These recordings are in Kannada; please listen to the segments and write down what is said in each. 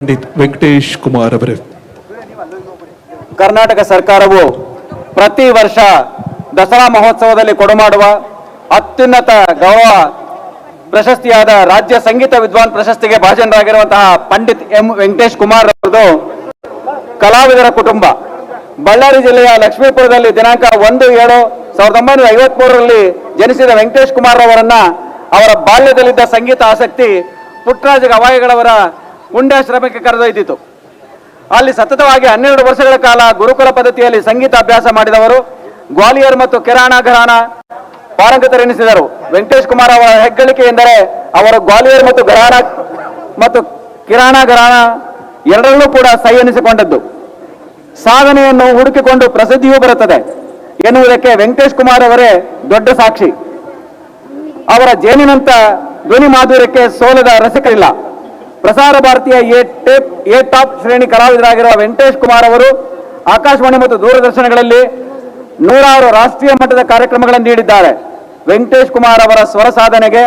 ಪಂಡಿತ್ ವೆಂಕಟೇಶ್ ಕುಮಾರ್ ಅವರೇ. ಕರ್ನಾಟಕ ಸರ್ಕಾರವು ಪ್ರತಿ ವರ್ಷ ದಸರಾ ಮಹೋತ್ಸವದಲ್ಲಿ ಕೊಡಮಾಡುವ ಅತ್ಯುನ್ನತ ಗೌರವ ಪ್ರಶಸ್ತಿಯಾದ ರಾಜ್ಯ ಸಂಗೀತ ವಿದ್ವಾನ್ ಪ್ರಶಸ್ತಿಗೆ ಭಾಜನರಾಗಿರುವಂತಹ ಪಂಡಿತ್ ಎಂ ವೆಂಕಟೇಶ್ ಕುಮಾರ್ ಅವರದು ಕಲಾವಿದರ ಕುಟುಂಬ. ಬಳ್ಳಾರಿ ಜಿಲ್ಲೆಯ ಲಕ್ಷ್ಮೀಪುರದಲ್ಲಿ ದಿನಾಂಕ ಒಂದು ಏಳು ಸಾವಿರದ ಒಂಬೈನೂರ ಐವತ್ಮೂರರಲ್ಲಿ ಜನಿಸಿದ ವೆಂಕಟೇಶ್ ಕುಮಾರ್ ಅವರನ್ನ ಅವರ ಬಾಲ್ಯದಲ್ಲಿದ್ದ ಸಂಗೀತ ಆಸಕ್ತಿ ಪುಟ್ಟರಾಜ ಗವಾಯಿಗಳವರ ಪುಣ್ಯಾಶ್ರಮಕ್ಕೆ ಕರೆದೊಯ್ದಿತು. ಅಲ್ಲಿ ಸತತವಾಗಿ ಹನ್ನೆರಡು ವರ್ಷಗಳ ಕಾಲ ಗುರುಕುಲ ಪದ್ಧತಿಯಲ್ಲಿ ಸಂಗೀತ ಅಭ್ಯಾಸ ಮಾಡಿದವರು ಗ್ವಾಲಿಯರ್ ಮತ್ತು ಕಿರಾಣ ಘರಾನ ಪಾರಂಗತರೆನಿಸಿದರು. ವೆಂಕಟೇಶ್ ಕುಮಾರ್ ಅವರ ಹೆಗ್ಗಳಿಕೆ ಎಂದರೆ ಅವರು ಗ್ವಾಲಿಯರ್ ಮತ್ತು ಘರಾನ ಮತ್ತು ಕಿರಾಣ ಘರಾನ ಎರಡರಲ್ಲೂ ಕೂಡ ಸೈ ಎನಿಸಿಕೊಂಡದ್ದು. ಸಾಧನೆಯನ್ನು ಹುಡುಕಿಕೊಂಡು ಪ್ರಸಿದ್ಧಿಯೂ ಬರುತ್ತದೆ ಎನ್ನುವುದಕ್ಕೆ ವೆಂಕಟೇಶ್ ಕುಮಾರ್ ಅವರೇ ದೊಡ್ಡ ಸಾಕ್ಷಿ. ಅವರ ಜೇನಿನಂತ ಧ್ವನಿ ಮಾಧುರ್ಯಕ್ಕೆ ಸೋಲದ ರಸಿಕರಿಲ್ಲ. ಪ್ರಸಾರ ಭಾರತೀಯ ಎ ಟೇಪ್ ಶ್ರೇಣಿ ಕಲಾವಿದರಾಗಿರುವ ವೆಂಕಟೇಶ್ ಕುಮಾರ್ ಅವರು ಆಕಾಶವಾಣಿ ಮತ್ತು ದೂರದರ್ಶನಗಳಲ್ಲಿ ನೂರಾರು ರಾಷ್ಟ್ರೀಯ ಮಟ್ಟದ ಕಾರ್ಯಕ್ರಮಗಳನ್ನು ನೀಡಿದ್ದಾರೆ. ವೆಂಕಟೇಶ್ ಕುಮಾರ್ ಅವರ ಸ್ವರ ಸಾಧನೆಗೆ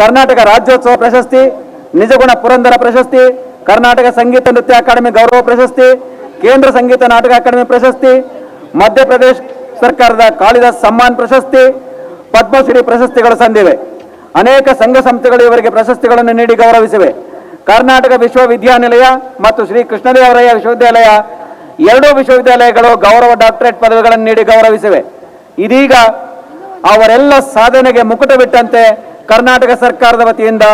ಕರ್ನಾಟಕ ರಾಜ್ಯೋತ್ಸವ ಪ್ರಶಸ್ತಿ, ನಿಜಗುಣ ಪುರಂದರ ಪ್ರಶಸ್ತಿ, ಕರ್ನಾಟಕ ಸಂಗೀತ ನೃತ್ಯ ಅಕಾಡೆಮಿ ಗೌರವ ಪ್ರಶಸ್ತಿ, ಕೇಂದ್ರ ಸಂಗೀತ ನಾಟಕ ಅಕಾಡೆಮಿ ಪ್ರಶಸ್ತಿ, ಮಧ್ಯಪ್ರದೇಶ ಸರ್ಕಾರದ ಕಾಳಿದಾಸ್ ಸಮ್ಮಾನ್ ಪ್ರಶಸ್ತಿ, ಪದ್ಮಶ್ರೀ ಪ್ರಶಸ್ತಿಗಳು ಸಂದಿವೆ. ಅನೇಕ ಸಂಘ ಸಂಸ್ಥೆಗಳು ಇವರಿಗೆ ಪ್ರಶಸ್ತಿಗಳನ್ನು ನೀಡಿ ಗೌರವಿಸಿವೆ. ಕರ್ನಾಟಕ ವಿಶ್ವವಿದ್ಯಾನಿಲಯ ಮತ್ತು ಶ್ರೀ ಕೃಷ್ಣದೇವರಾಯ ವಿಶ್ವವಿದ್ಯಾಲಯ ಎರಡೂ ವಿಶ್ವವಿದ್ಯಾಲಯಗಳು ಗೌರವ ಡಾಕ್ಟರೇಟ್ ಪದವಿಗಳನ್ನು ನೀಡಿ ಗೌರವಿಸಿವೆ. ಇದೀಗ ಅವರೆಲ್ಲ ಸಾಧನೆಗೆ ಮುಕುಟ ಬಿಟ್ಟಂತೆ ಕರ್ನಾಟಕ ಸರ್ಕಾರದ ವತಿಯಿಂದ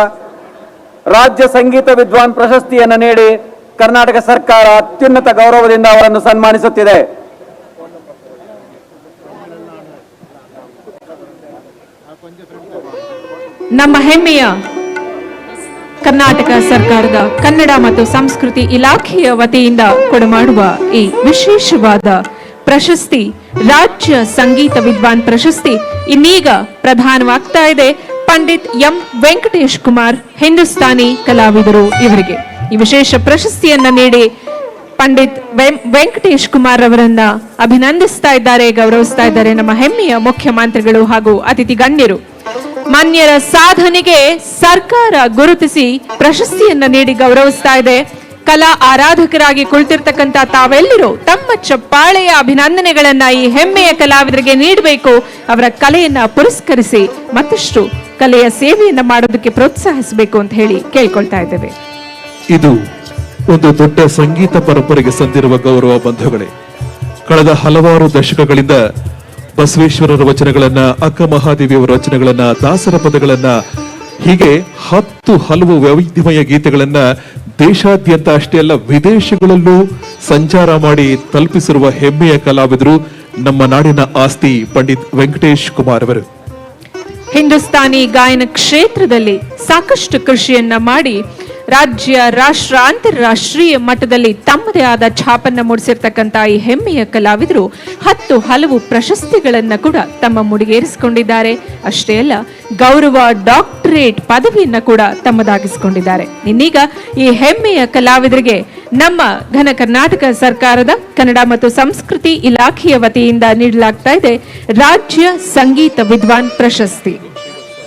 ರಾಜ್ಯ ಸಂಗೀತ ವಿದ್ವಾನ್ ಪ್ರಶಸ್ತಿಯನ್ನು ನೀಡಿ ಕರ್ನಾಟಕ ಸರ್ಕಾರ ಅತ್ಯುನ್ನತ ಗೌರವದಿಂದ ಅವರನ್ನು ಸನ್ಮಾನಿಸುತ್ತಿದೆ. ನಮ್ಮ ಹೆಮ್ಮೆಯ ಕರ್ನಾಟಕ ಸರ್ಕಾರದ ಕನ್ನಡ ಮತ್ತು ಸಂಸ್ಕೃತಿ ಇಲಾಖೆಯ ವತಿಯಿಂದ ಕೊಡಮಾಡುವ ಈ ವಿಶೇಷವಾದ ಪ್ರಶಸ್ತಿ, ರಾಜ್ಯ ಸಂಗೀತ ವಿದ್ವಾನ್ ಪ್ರಶಸ್ತಿ ಇನ್ನೀಗ ಪ್ರಧಾನವಾಗ್ತಾ ಇದೆ. ಪಂಡಿತ್ ಎಂ ವೆಂಕಟೇಶ್ ಕುಮಾರ್, ಹಿಂದೂಸ್ತಾನಿ ಕಲಾವಿದರು ಇವರಿಗೆ. ಈ ವಿಶೇಷ ಪ್ರಶಸ್ತಿಯನ್ನ ನೀಡಿ ಪಂಡಿತ್ ವೆಂಕಟೇಶ್ ಕುಮಾರ್ ಅವರನ್ನ ಅಭಿನಂದಿಸ್ತಾ ಇದ್ದಾರೆ, ಗೌರವಿಸ್ತಾ ಇದ್ದಾರೆ ನಮ್ಮ ಹೆಮ್ಮೆಯ ಮುಖ್ಯಮಂತ್ರಿಗಳು ಹಾಗೂ ಅತಿಥಿ ಗಣ್ಯರು. ಮಾನ್ಯರ ಸಾಧನೆಗೆ ಸರ್ಕಾರ ಗುರುತಿಸಿ ಪ್ರಶಸ್ತಿಯನ್ನ ನೀಡಿ ಗೌರವಿಸ್ತಾ ಇದೆ. ಕಲಾ ಆರಾಧಕರಾಗಿ ಕುಳಿತಿರ್ತಕ್ಕಂಥ ತಾವೆಲ್ಲರೂ ತಮ್ಮ ಚಪ್ಪಾಳೆಯ ಅಭಿನಂದನೆಗಳನ್ನ ಈ ಹೆಮ್ಮೆಯ ಕಲಾವಿದರಿಗೆ ನೀಡಬೇಕು. ಅವರ ಕಲೆಯನ್ನ ಪುರಸ್ಕರಿಸಿ ಮತ್ತಷ್ಟು ಕಲೆಯ ಸೇವೆಯನ್ನ ಮಾಡೋದಕ್ಕೆ ಪ್ರೋತ್ಸಾಹಿಸಬೇಕು ಅಂತ ಹೇಳಿ ಕೇಳ್ಕೊಳ್ತಾ ಇದ್ದೇವೆ. ಇದು ಒಂದು ದೊಡ್ಡ ಸಂಗೀತ ಪರಂಪರೆಗೆ ಸಂದಿರುವ ಗೌರವ ಬಂಧುಗಳೇ. ಕಳೆದ ಹಲವಾರು ದಶಕಗಳಿಂದ ಬಸವೇಶ್ವರರ ವಚನಗಳನ್ನ, ಅಕ್ಕ ಮಹಾದೇವಿಯವರ ವಚನಗಳನ್ನ, ದಾಸರ ಪದಗಳನ್ನ, ಹೀಗೆ ಹತ್ತು ಹಲವು ವೈವಿಧ್ಯಮಯ ಗೀತೆಗಳನ್ನ ದೇಶಾದ್ಯಂತ ಅಷ್ಟೇ ಅಲ್ಲ, ವಿದೇಶಗಳಲ್ಲೂ ಸಂಚಾರ ಮಾಡಿ ತಲುಪಿಸಿರುವ ಹೆಮ್ಮೆಯ ಕಲಾವಿದರು ನಮ್ಮ ನಾಡಿನ ಆಸ್ತಿ ಪಂಡಿತ್ ವೆಂಕಟೇಶ್ ಕುಮಾರ್ ಅವರು. ಹಿಂದೂಸ್ತಾನಿ ಗಾಯನ ಕ್ಷೇತ್ರದಲ್ಲಿ ಸಾಕಷ್ಟು ಕೃಷಿಯನ್ನ ಮಾಡಿ ರಾಜ್ಯ, ರಾಷ್ಟ್ರ, ಅಂತಾರಾಷ್ಟ್ರೀಯ ಮಟ್ಟದಲ್ಲಿ ತಮ್ಮದೇ ಆದ ಛಾಪನ್ನ ಮೂಡಿಸಿರ್ತಕ್ಕಂಥ ಈ ಹೆಮ್ಮೆಯ ಕಲಾವಿದರು ಹತ್ತು ಹಲವು ಪ್ರಶಸ್ತಿಗಳನ್ನು ಕೂಡ ತಮ್ಮ ಮುಡಿಗೇರಿಸಿಕೊಂಡಿದ್ದಾರೆ. ಅಷ್ಟೇ ಅಲ್ಲ, ಗೌರವ ಡಾಕ್ಟರೇಟ್ ಪದವಿಯನ್ನು ಕೂಡ ತಮ್ಮದಾಗಿಸಿಕೊಂಡಿದ್ದಾರೆ. ಇನ್ನೀಗ ಈ ಹೆಮ್ಮೆಯ ಕಲಾವಿದರಿಗೆ ನಮ್ಮ ಘನ ಕರ್ನಾಟಕ ಸರ್ಕಾರದ ಕನ್ನಡ ಮತ್ತು ಸಂಸ್ಕೃತಿ ಇಲಾಖೆಯ ವತಿಯಿಂದ ನೀಡಲಾಗ್ತಾ ಇದೆ ರಾಜ್ಯ ಸಂಗೀತ ವಿದ್ವಾನ್ ಪ್ರಶಸ್ತಿ.